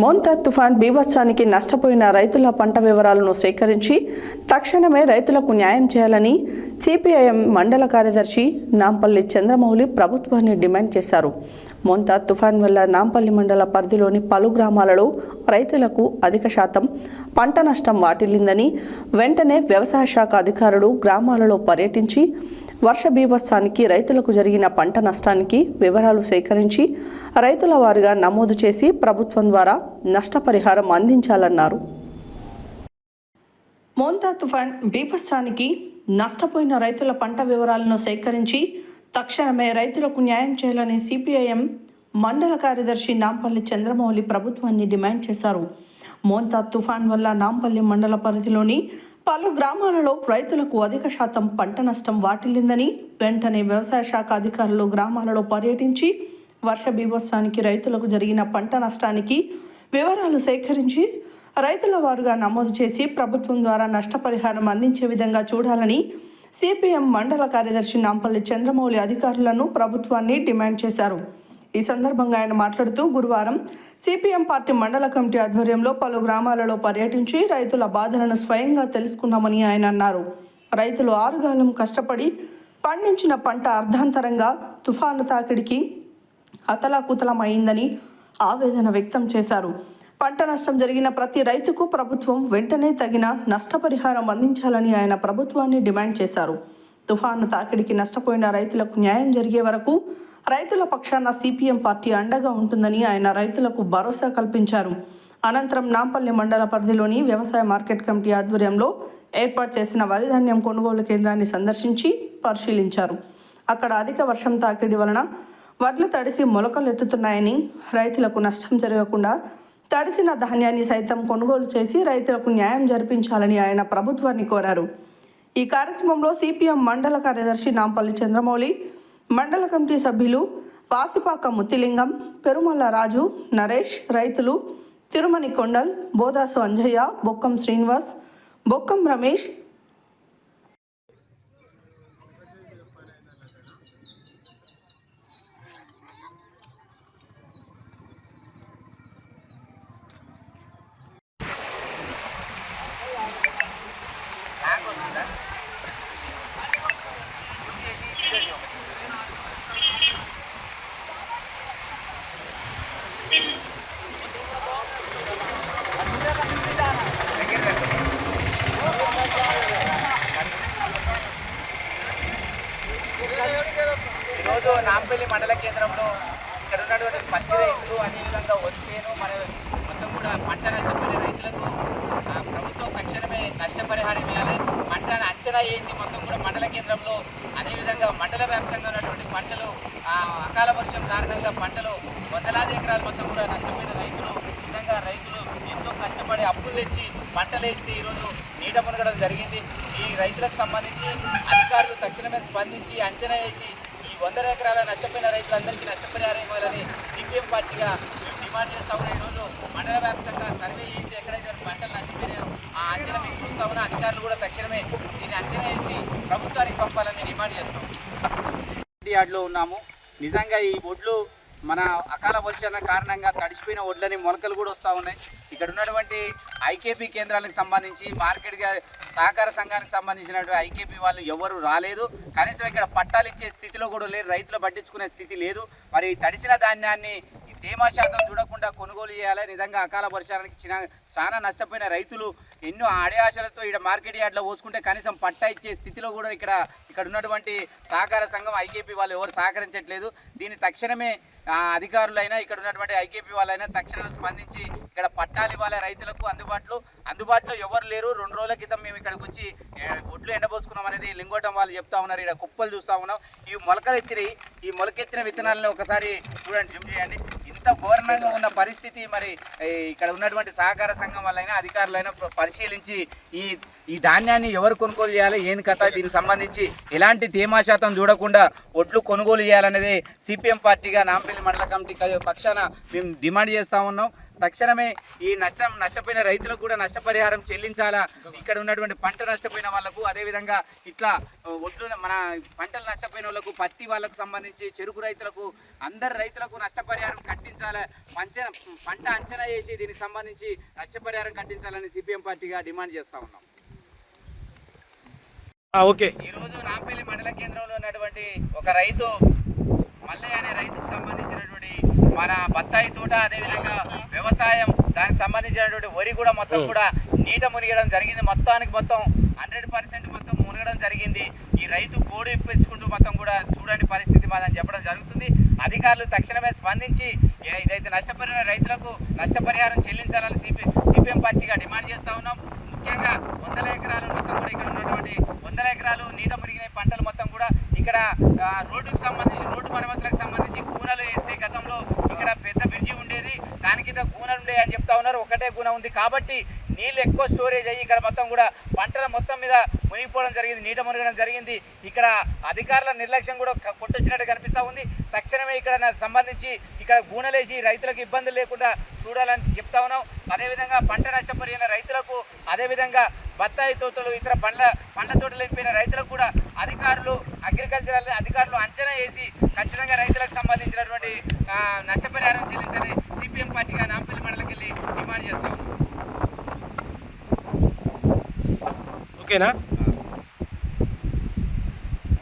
మోంతా తుఫాన్ బీభత్సానికి నష్టపోయిన రైతుల పంట వివరాలను సేకరించి తక్షణమే రైతులకు న్యాయం చేయాలని సిపిఐఎం మండల కార్యదర్శి నాంపల్లి చంద్రమౌళి ప్రభుత్వాన్ని డిమాండ్ చేశారు. మోంతా తుఫాన్ వల్ల నాంపల్లి మండల పరిధిలోని పలు గ్రామాలలో రైతులకు అధిక శాతం పంట నష్టం వాటిల్లిందని వెంటనే వ్యవసాయ శాఖ అధికారులు గ్రామాలలో పర్యటించి వర్ష బీభత్సానికి రైతులకు జరిగిన పంట నష్టానికి వివరాలు సేకరించి రైతుల వారుగా నమోదు చేసి ప్రభుత్వం ద్వారా నష్టపరిహారం అందించాలన్నారు. మోంతా తుఫాన్ బీభత్సానికి నష్టపోయిన రైతుల పంట వివరాలను సేకరించి తక్షణమే రైతులకు న్యాయం చేయాలని సిపిఐఎం మండల కార్యదర్శి నాంపల్లి చంద్రమౌళి ప్రభుత్వాన్ని డిమాండ్ చేశారు. మోంతా తుఫాన్ వల్ల నాంపల్లి మండల పరిధిలోని పలు గ్రామాలలో రైతులకు అధిక శాతం పంట నష్టం వాటిల్లిందని వెంటనే వ్యవసాయ శాఖ అధికారులు గ్రామాలలో పర్యటించి వర్ష బీభత్సానికి రైతులకు జరిగిన పంట నష్టానికి వివరాలు సేకరించి రైతుల వారుగా నమోదు చేసి ప్రభుత్వం ద్వారా నష్టపరిహారం అందించే విధంగా చూడాలని సిపిఎం మండల కార్యదర్శి నాంపల్లి చంద్రమౌళి అధికారులను ప్రభుత్వాన్ని డిమాండ్ చేశారు. ఈ సందర్భంగా ఆయన మాట్లాడుతూ గురువారం సిపిఎం పార్టీ మండల కమిటీ ఆధ్వర్యంలో పలు గ్రామాలలో పర్యటించి రైతుల బాధలను స్వయంగా తెలుసుకున్నామని ఆయన అన్నారు. రైతులు ఆరుగాలం కష్టపడి పండించిన పంట అర్ధాంతరంగా తుఫాను తాకిడికి అతలాకుతలం అయిందని ఆవేదన వ్యక్తం చేశారు. పంట నష్టం జరిగిన ప్రతి రైతుకు ప్రభుత్వం వెంటనే తగిన నష్టపరిహారం అందించాలని ఆయన ప్రభుత్వాన్ని డిమాండ్ చేశారు. తుఫాను తాకిడికి నష్టపోయిన రైతులకు న్యాయం జరిగే వరకు రైతుల పక్షాన సిపిఎం పార్టీ అండగా ఉంటుందని ఆయన రైతులకు భరోసా కల్పించారు. అనంతరం నాంపల్లి మండల పరిధిలోని వ్యవసాయ మార్కెట్ కమిటీ ఆధ్వర్యంలో ఏర్పాటు చేసిన వరి ధాన్యం కొనుగోలు కేంద్రాన్ని సందర్శించి పరిశీలించారు. అక్కడ అధిక వర్షం తాకిడి వలన వడ్లు తడిసి మొలకలు ఎత్తుతున్నాయని రైతులకు నష్టం జరగకుండా తడిసిన ధాన్యాన్ని సైతం కొనుగోలు చేసి రైతులకు న్యాయం జరిపించాలని ఆయన ప్రభుత్వాన్ని కోరారు. ఈ కార్యక్రమంలో సిపిఎం మండల కార్యదర్శి నాంపల్లి చంద్రమౌళి మండల కమిటీ సభ్యులు వాసిపాక ముత్తిలింగం పెరుమల్ల రాజు నరేష్ రైతులు తిరుమణి కొండల్ బోదాసు అంజయ్య బొక్కం శ్రీనివాస్ బొక్కం రమేష్ ఈరోజు మండల కేంద్రంలో ఇక్కడ ఉన్నటువంటి పత్తి రైతులు అదేవిధంగా వరిసేను మన మొత్తం కూడా పంట నష్టపోయిన రైతులకు ప్రభుత్వం తక్షణమే నష్టపరిహారం ఇవ్వాలి. పంటను అంచనా వేసి మొత్తం కూడా మండల కేంద్రంలో అదేవిధంగా మండల వ్యాప్తంగా ఉన్నటువంటి పంటలు ఆ, అకాల వర్షం కారణంగా పంటలు వందలాది ఎకరాలు మొత్తం కూడా నష్టపోయిన రైతులు నిజంగా రైతులు ఎంతో కష్టపడి అప్పులు తెచ్చి పంటలు వేస్తే ఈరోజు నీట మునగడం జరిగింది. ఈ రైతులకు సంబంధించి అధికారులు తక్షణమే స్పందించి అంచనా వేసి వందల ఎకరాల నష్టపోయిన రైతులందరికీ నష్టపరిహారం ఇవ్వాలని సిపిఎం పార్టీగా మేము డిమాండ్ చేస్తా ఉన్నాం. ఈరోజు మండల వ్యాప్తంగా సర్వే చేసి ఎక్కడైతే పంటలు నష్టపోయినాయో ఆ అంచనా మేము చూస్తా ఉన్న. అధికారులు కూడా తక్షణమే దీన్ని అంచనా వేసి ప్రభుత్వానికి పంపాలని డిమాండ్ చేస్తాం. యార్డ్లో ఉన్నాము. నిజంగా ఈ ఒడ్లు మన అకాల వర్షాల కారణంగా తడిచిపోయిన ఒడ్లని మొలకలు కూడా వస్తూ ఉన్నాయి. ఇక్కడ ఉన్నటువంటి ఐకేపీ కేంద్రాలకు సంబంధించి మార్కెట్గా సహకార సంఘానికి సంబంధించినటువంటి ఐకేపీ వాళ్ళు ఎవరు రాలేదు. కనీసం ఇక్కడ పట్టాలు ఇచ్చే స్థితిలో కూడా లేరు. రైతులు పట్టించుకునే స్థితి లేదు. మరి తడిసిన ధాన్యాన్ని ఈ తేమ శాతం చూడకుండా కొనుగోలు చేయాలి. నిజంగా అకాల వర్షానికి చిన్న చాలా నష్టపోయిన రైతులు ఎన్నో ఆడే ఆశలతో ఇక్కడ మార్కెట్ యార్డ్లో పోసుకుంటే కనీసం పట్టా ఇచ్చే స్థితిలో కూడా ఇక్కడ ఇక్కడ ఉన్నటువంటి సహకార సంఘం ఐకేపీ వాళ్ళు ఎవరు సహకరించట్లేదు. దీన్ని తక్షణమే అధికారులైనా ఇక్కడ ఉన్నటువంటి ఐకేపీ వాళ్ళైనా తక్షణం స్పందించి ఇక్కడ పట్టాలు ఇవ్వాలి రైతులకు అందుబాటులో. అందుబాటులో ఎవరు లేరు. రెండు రోజుల క్రితం మేము ఇక్కడికి వచ్చి ఏ, ఒడ్లు ఎండబోసుకున్నాం అనేది లింగోటం వాళ్ళు చెప్తా ఉన్నారు. ఇక్కడ కుప్పలు చూస్తూ ఉన్నాం. ఈ మొలకలు ఎత్తిరి ఈ మొలకెత్తిన విత్తనాలను ఒకసారి చూడండి జిమ్ చేయండి. ఇంత ఘోరణంగా ఉన్న పరిస్థితి మరి ఇక్కడ ఉన్నటువంటి సహకార సంఘం వాళ్ళైనా అధికారులైనా పరిశీలించి ఈ ఈ ధాన్యాన్ని ఎవరు కొనుగోలు చేయాలి ఏంది కథ దీనికి సంబంధించి ఎలాంటి తేమా శాతం చూడకుండా ఒడ్లు కొనుగోలు చేయాలనేది సిపిఎం పార్టీగా నాంపల్లి మండల కమిటీ పక్షాన మేము డిమాండ్ చేస్తూ ఉన్నాం. తక్షణమే ఈ నష్టం నష్టపోయిన రైతులకు కూడా నష్టపరిహారం చెల్లించాలా? ఇక్కడ ఉన్నటువంటి పంట నష్టపోయిన వాళ్ళకు అదేవిధంగా ఇట్లా ఒడ్లు మన పంటలు నష్టపోయిన వాళ్ళకు పత్తి వాళ్ళకు సంబంధించి చెరుకు రైతులకు అందరు రైతులకు నష్టపరిహారం కట్టించాలా? పంచ పంట అంచనా వేసి దీనికి సంబంధించి నష్టపరిహారం కట్టించాలని సిపిఎం పార్టీగా డిమాండ్ చేస్తా ఉన్నాం. ఓకే. ఈ రోజు రాంపల్లి మండల కేంద్రంలో ఉన్నటువంటి ఒక రైతు మల్లయ్య అనే రైతుకు సంబంధించినటువంటి మన బత్తాయి తోట అదేవిధంగా వ్యవసాయం దానికి సంబంధించినటువంటి వరి కూడా మొత్తం కూడా నీట మునిగడం జరిగింది. మొత్తానికి మొత్తం హండ్రెడ్ పర్సెంట్ మొత్తం మునగడం జరిగింది. ఈ రైతు కోడి ఇప్పించుకుంటూ మొత్తం కూడా చూడండి పరిస్థితి మాదని చెప్పడం జరుగుతుంది. అధికారులు తక్షణమే స్పందించి ఇదైతే నష్టపోయిన రైతులకు నష్టపరిహారం చెల్లించాలని సిపి సిపిఎం పార్టీగా డిమాండ్ చేస్తా ఉన్నాం. ముఖ్యంగా వందల ఎకరాలు మొత్తం కూడా ఇక్కడ ఉన్నటువంటి వందల ఎకరాలు నీట మునిగిన పంటలు మొత్తం కూడా ఇక్కడ రోడ్డుకు సంబంధించి రోడ్డు మరమ్మతులకు సంబంధించి కూనలు వేస్తే గతంలో ఇక్కడ పెద్ద బ్రిడ్జి ఉండేది. దాని కింద ఉండే అని చెప్తా ఉన్నారు. ఒకటే గుణ ఉంది కాబట్టి నీళ్ళు ఎక్కువ స్టోరేజ్ అయ్యి ఇక్కడ మొత్తం కూడా పంటల మొత్తం మీద మునిగిపోవడం జరిగింది నీట మునగడం జరిగింది. ఇక్కడ అధికారుల నిర్లక్ష్యం కూడా కొట్టొచ్చినట్టు కనిపిస్తూ ఉంది. తక్షణమే ఇక్కడ సంబంధించి ఇక్కడ గూనలేసి రైతులకు ఇబ్బందులు లేకుండా చూడాలని చెప్తా ఉన్నాం. అదేవిధంగా పంట నష్టపోయిన రైతులకు అదేవిధంగా బత్తాయి తోటలు ఇతర పండ్ల పండ్ల తోటలు వెళ్ళిపోయిన రైతులకు కూడా అధికారులు అగ్రికల్చరల్ అధికారులు అంచనా వేసి ఖచ్చితంగా రైతులకు సంబంధించినటువంటి నష్టపరిహారం చెల్లించాలి. ఓకేనా